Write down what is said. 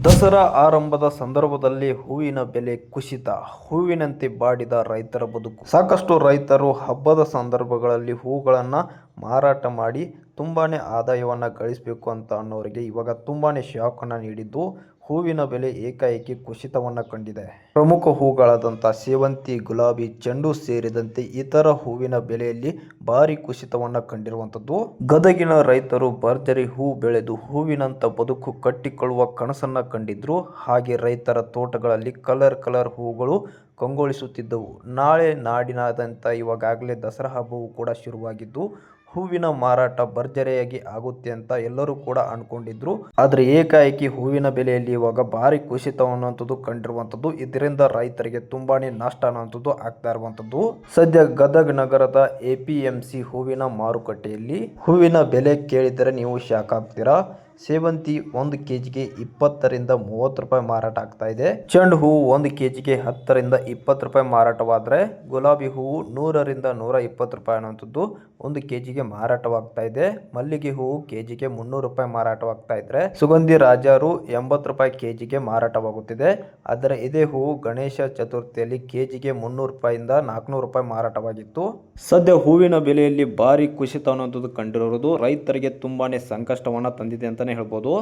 ದಸರಾ ಆರಂಭದ ಸಂದರ್ಭದಲ್ಲಿ ಹೂವಿನ ಬೆಲೆ ಕುಸಿತ, ಹೂವಿನಂತೆ ಬಾಡಿದ ರೈತರ ಬದುಕು. ಸಾಕಷ್ಟು ರೈತರು ಹಬ್ಬದ ಸಂದರ್ಭಗಳಲ್ಲಿ ಹೂಗಳನ್ನು ಮಾರಾಟ ಮಾಡಿ ತುಂಬಾನೇ ಆದಾಯವನ್ನು ಗಳಿಸಬೇಕು ಅಂತ ಅನ್ನೋರಿಗೆ ಇವಾಗ ತುಂಬಾನೇ ಶಾಕನ್ನು ನೀಡಿದ್ದು ಹೂವಿನ ಬೆಲೆ ಏಕಾಏಕಿ ಕುಸಿತವನ್ನು ಕಂಡಿದೆ. ಪ್ರಮುಖ ಹೂಗಳಾದಂಥ ಸೇವಂತಿ, ಗುಲಾಬಿ, ಚೆಂಡು ಸೇರಿದಂತೆ ಇತರ ಹೂವಿನ ಬೆಲೆಯಲ್ಲಿ ಭಾರಿ ಕುಸಿತವನ್ನು ಕಂಡಿರುವಂಥದ್ದು. ಗದಗಿನ ರೈತರು ಭರ್ಜರಿ ಹೂ ಬೆಳೆದು ಹೂವಿನಂತ ಬದುಕು ಕಟ್ಟಿಕೊಳ್ಳುವ ಕನಸನ್ನ ಕಂಡಿದ್ರು. ಹಾಗೆ ರೈತರ ತೋಟಗಳಲ್ಲಿ ಕಲರ್ ಕಲರ್ ಹೂಗಳು ಕಂಗೊಳಿಸುತ್ತಿದ್ದವು. ನಾಳೆ ನಾಡಿನಾದ್ಯಂತ ಇವಾಗಲೇ ದಸರಾ ಹಬ್ಬವು ಕೂಡ ಶುರುವಾಗಿದ್ದು, ಹೂವಿನ ಮಾರಾಟ ಭರ್ಜರಿಯಾಗಿ ಆಗುತ್ತೆ ಅಂತ ಎಲ್ಲರೂ ಕೂಡ ಅಂದ್ಕೊಂಡಿದ್ರು ಆದರೆ ಏಕಾಏಕಿ ಹೂವಿನ ಬೆಲೆಯಲ್ಲಿ ಇವಾಗ ಭಾರಿ ಕುಸಿತ ಅನ್ನುವಂಥದ್ದು ಕಂಡಿರುವಂಥದ್ದು, ಇದರಿಂದ ರೈತರಿಗೆ ತುಂಬಾನೇ ನಷ್ಟ ಅನ್ನುವಂಥದ್ದು ಆಗ್ತಾ ಇರುವಂಥದ್ದು. ಸದ್ಯ ಗದಗ ನಗರದ ಎ ಪಿ ಎಂ ಸಿ ಹೂವಿನ ಮಾರುಕಟ್ಟೆಯಲ್ಲಿ ಹೂವಿನ ಬೆಲೆ ಕೇಳಿದರೆ ನೀವು ಶಾಕ್ ಆಗ್ತೀರಾ? ಸೇವಂತಿ ಒಂದು ಕೆಜಿಗೆ ಇಪ್ಪತ್ತರಿಂದ ಮೂವತ್ತು ರೂಪಾಯಿ ಮಾರಾಟ ಆಗ್ತಾ ಇದೆ. ಚೆಂಡು ಹೂವು ಒಂದು ಕೆಜಿಗೆ ಹತ್ತರಿಂದ ಇಪ್ಪತ್ತು ರೂಪಾಯಿ ಮಾರಾಟವಾದರೆ ಗುಲಾಬಿ ಹೂವು ನೂರರಿಂದ ನೂರ ಇಪ್ಪತ್ತು ರೂಪಾಯಿ ಅನ್ನುವಂಥದ್ದು ಒಂದು ಕೆಜಿಗೆ ಮಾರಾಟವಾಗ್ತಾ ಇದೆ. ಮಲ್ಲಿಗೆ ಹೂವು ಕೆಜಿಗೆ ಮುನ್ನೂರು ರೂಪಾಯಿ ಮಾರಾಟವಾಗ್ತಾ ಇದ್ರೆ ಸುಗಂಧಿ ರಾಜಾರು ಎಂಬತ್ತು ರೂಪಾಯಿ ಕೆಜಿಗೆ ಮಾರಾಟವಾಗುತ್ತಿದೆ. ಆದರೆ ಇದೇ ಹೂವು ಗಣೇಶ ಚತುರ್ಥಿಯಲ್ಲಿ ಕೆಜಿಗೆ ಮುನ್ನೂರು ರೂಪಾಯಿಂದ ನಾಲ್ಕುನೂರು ರೂಪಾಯಿ ಮಾರಾಟವಾಗಿತ್ತು. ಸದ್ಯ ಹೂವಿನ ಬೆಲೆಯಲ್ಲಿ ಭಾರಿ ಕುಸಿತ ಅನ್ನುವಂಥದ್ದು ಕಂಡಿರೋದು ರೈತರಿಗೆ ತುಂಬಾನೇ ಸಂಕಷ್ಟವನ್ನ ತಂದಿದೆ ಅಂತಾನೆ ಹೇಳ್ಬೋದು